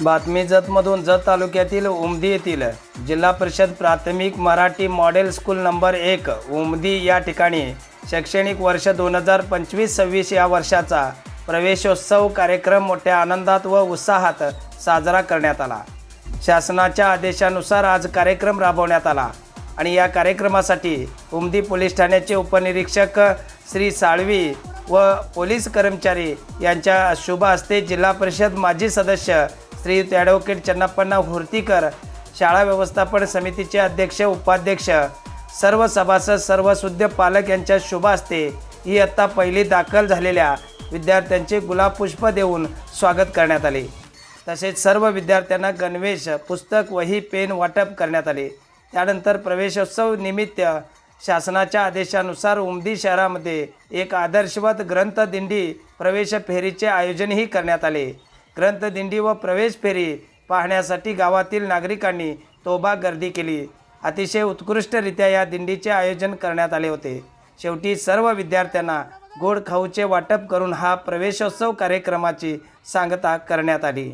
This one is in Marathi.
बातमी जतमधून जत तालुक्यातील उमदी येथील जिल्हा परिषद प्राथमिक मराठी मॉडेल स्कूल नंबर एक उमदी या ठिकाणी शैक्षणिक वर्ष दोन हजार पंचवीस सव्वीस या वर्षाचा प्रवेशोत्सव कार्यक्रम मोठ्या आनंदात व उत्साहात साजरा करण्यात आला. शासनाच्या आदेशानुसार आज कार्यक्रम राबवण्यात आला आणि या कार्यक्रमासाठी उमदी पोलीस ठाण्याचे उपनिरीक्षक श्री साळवी व पोलीस कर्मचारी यांच्या शुभ हस्ते जिल्हा परिषद माजी सदस्य श्रीयुत ॲडव्होकेट चन्नप्पण्णा हुर्तीकर शाळा व्यवस्थापन समितीचे अध्यक्ष उपाध्यक्ष सर्व सभासद सर्व सुद्ध पालक यांच्या शुभ ही आत्ता पहिली दाखल झालेल्या विद्यार्थ्यांचे गुलाब पुष्प देऊन स्वागत करण्यात आले. तसेच सर्व विद्यार्थ्यांना गणवेश पुस्तक वही पेन वाटप करण्यात आले. त्यानंतर प्रवेशोत्सव निमित्त शासनाच्या आदेशानुसार उमदी शहरामध्ये एक आदर्शवत ग्रंथदिंडी प्रवेश फेरीचे आयोजनही करण्यात आले. ग्रंथदिंडी व प्रवेश फेरी पाहण्यासाठी गावातील नागरिकांनी तोबा गर्दी केली. अतिशय उत्कृष्टरित्या या दिंडीचे आयोजन करण्यात आले होते. शेवटी सर्व विद्यार्थ्यांना गोड खाऊचे वाटप करून हा प्रवेशोत्सव कार्यक्रमाची सांगता करण्यात आली.